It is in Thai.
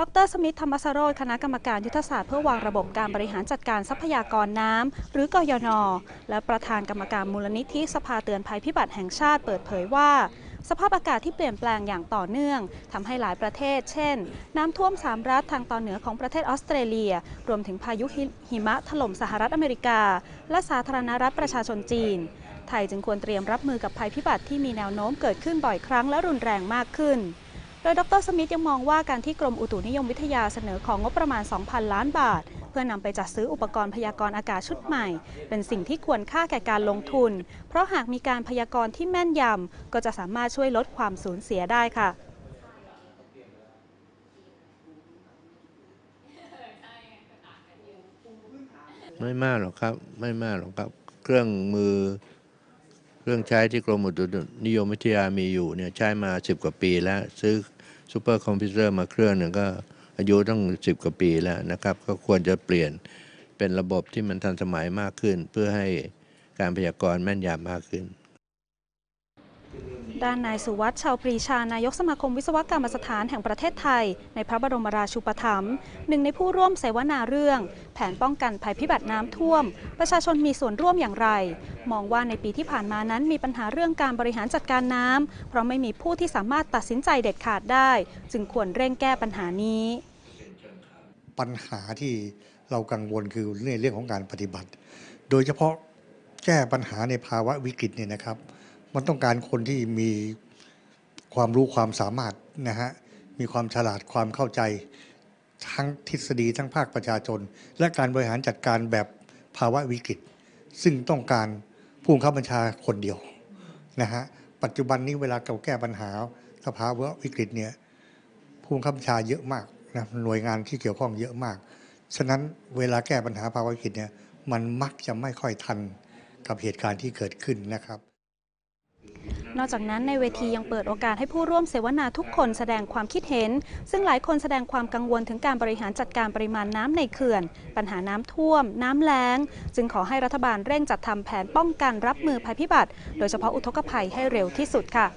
ดรสมิธธรรมสโรธคณะกรรมการยุทธศาสตร์เพื่อวางระบบการบริหารจัดการทรัพยากรน้ำ หรือกยน และประธานกรรมการมูลนิธิสภาเตือนภัยพิบัติแห่งชาติเปิดเผยว่า สภาพอากาศที่เปลี่ยนแปลงอย่างต่อเนื่องทำให้หลายประเทศ เช่น น้ำท่วมสามรัฐทางตอนเหนือของประเทศออสเตรเลีย รวมถึงพายุหิมะถล่มสหรัฐอเมริกา และสาธารณรัฐประชาชนจีน ไทยจึงควรเตรียมรับมือกับภัยพิบัติที่มีแนวโน้มเกิดขึ้นบ่อยครั้งและรุนแรงมากขึ้น โดยดรสมิธยังมองว่าการที่กรมอุตุนิยมวิทยาเสนอของงบประมาณ 2,000 ล้านบาท เพื่อนำไปจัดซื้ออุปกรณ์พยากรณ์อากาศชุดใหม่ เป็นสิ่งที่ควรค่าแก่การลงทุน เพราะหากมีการพยากรณ์ที่แม่นยำก็จะสามารถช่วยลดความสูญเสียได้ค่ะไม่มากหรอกครับ ไม่มากหรอกครับ เครื่องมือ เครื่องใช้ที่กรมอุตุนิยมวิทยามีอยู่เนี่ยใช้มาสิบกว่าปีแล้ว ซื้อ ซูเปอร์คอมพิวเตอร์มาเครื่องหนึ่งก็อายุต้องสิบกว่าปีแล้วนะครับ ก็ควรจะเปลี่ยนเป็นระบบที่มันทันสมัยมากขึ้น เพื่อให้การพยากรณ์แม่นยำมากขึ้น ด้านนายสุวัสด์ชาวปรีชานายกสมาคมวิศวกรรมสถานแห่งประเทศไทย ในพระบรมราชูปถัมภ์หนึ่งในผู้ร่วมเสวนาเรื่อง แผนป้องกันภัยพิบัติน้ำท่วม ประชาชนมีส่วนร่วมอย่างไร มองว่าในปีที่ผ่านมานั้นมีปัญหาเรื่องการบริหารจัดการน้ำเพราะไม่มีผู้ที่สามารถตัดสินใจเด็ดขาดได้ จึงควรเร่งแก้ปัญหานี้ ปัญหาที่เรากังวลคือในเรื่องของการปฏิบัติ โดยเฉพาะแก้ปัญหาในภาวะวิกฤตเนี่ยนะครับ มันต้องการคนที่มีความรู้ความสามารถนะฮะมีความฉลาดความเข้าใจ ทั้งทฤษฎีทั้งภาคประชาชน และการบริหารจัดการแบบภาวะวิกฤต ซึ่งต้องการผู้บังคับบัญชาคนเดียวนะฮะปัจจุบันนี้เวลาเราแก้ปัญหาสภาวะวิกฤตเนี่ยผู้บังคับบัญชาเยอะมากนะหน่วยงานที่เกี่ยวข้องเยอะมาก ฉะนั้นเวลาแก้ปัญหาภาวะวิกฤตเนี่ยมันมักจะไม่ค่อยทันกับเหตุการณ์ที่เกิดขึ้นนะครับ นอกจากนั้นในเวทียังเปิดโอกาสให้ผู้ร่วมเสวนาทุกคนแสดงความคิดเห็น ซึ่งหลายคนแสดงความกังวลถึงการบริหารจัดการปริมาณน้ำในเขื่อน ปัญหาน้ำท่วม น้ำแล้ง จึงขอให้รัฐบาลเร่งจัดทำแผนป้องกันรับมือภัยพิบัติ โดยเฉพาะอุทกภัยให้เร็วที่สุดค่ะ